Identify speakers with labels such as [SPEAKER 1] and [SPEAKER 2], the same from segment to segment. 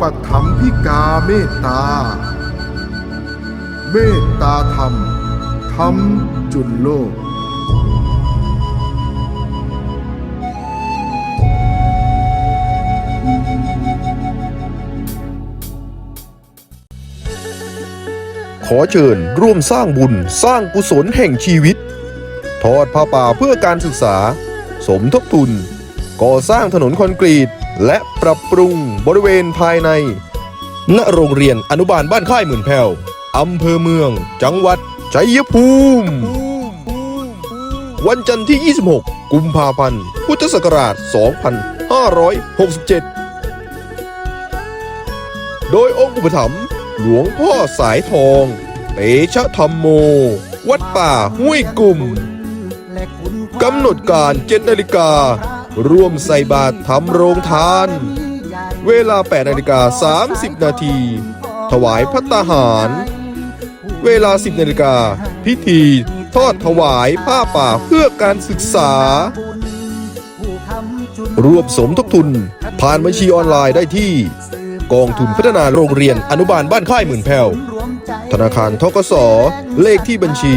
[SPEAKER 1] ปถัมพิกาเมตตา เมตตาธรรม ธรรมจุนโลก
[SPEAKER 2] ขอเชิญร่วมสร้างบุญสร้างกุศลแห่งชีวิต ทอดผ้าป่าเพื่อการศึกษา สมทบทุน ก่อสร้างถนนคอนกรีต และปรับปรุงบริเวณภายใน ณโรงเรียนอนุบาลบ้านค่ายหมื่นแผ่วอำเภอเมือง จังหวัดชัยภูมิ วันจันทร์ที่ 26 กุมภาพันธ์ พุทธศักราช 2567 โดยองค์อุปถัมภ์หลวงพ่อสายทอง เตชะธรรมโม วัดป่าห้วยกลุ่ม กำหนดการ7นาฬิกา ร่วมใส่บาตรทำโรงทาน เวลา8นาฬิกา30 นาที ถวายพัตตาหาร เวลา 10นาฬิกาพิธีทอดถวายผ้าป่าเพื่อการศึกษา รวบสมทบทุน ผ่านบัญชีออนไลน์ได้ที่ กองทุนพัฒนาโรงเรียนอนุบาลบ้านค่ายหมื่นแผ่วธนาคารทกสเลขที่บัญชี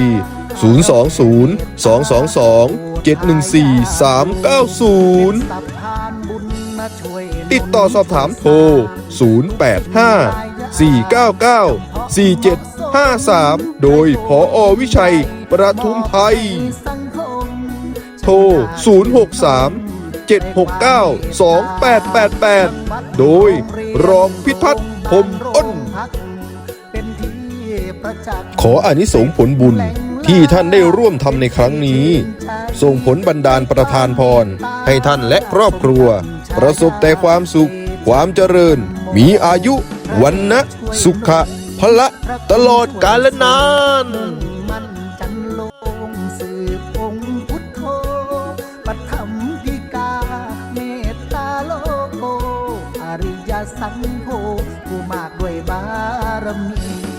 [SPEAKER 2] 020 222 714 390 ติดต่อสอบถามโทร 085 499 4753 โดยพออวิชัย ประทุมไทย โทร 063 769 2888 โดยรองพิพัฒน์พรหมอ้น ขออานิสงส์ผลบุญ ที่ท่านได้ร่วมทำในครั้งนี้ ส่งผลบันดาลประทานพร ให้ท่านและครอบครัว ประสบแต่ความสุข ความเจริญ มีอายุ วันนะสุขะพละตลอดกาลนาน
[SPEAKER 3] สังโฆผู้มากด้วยบารมี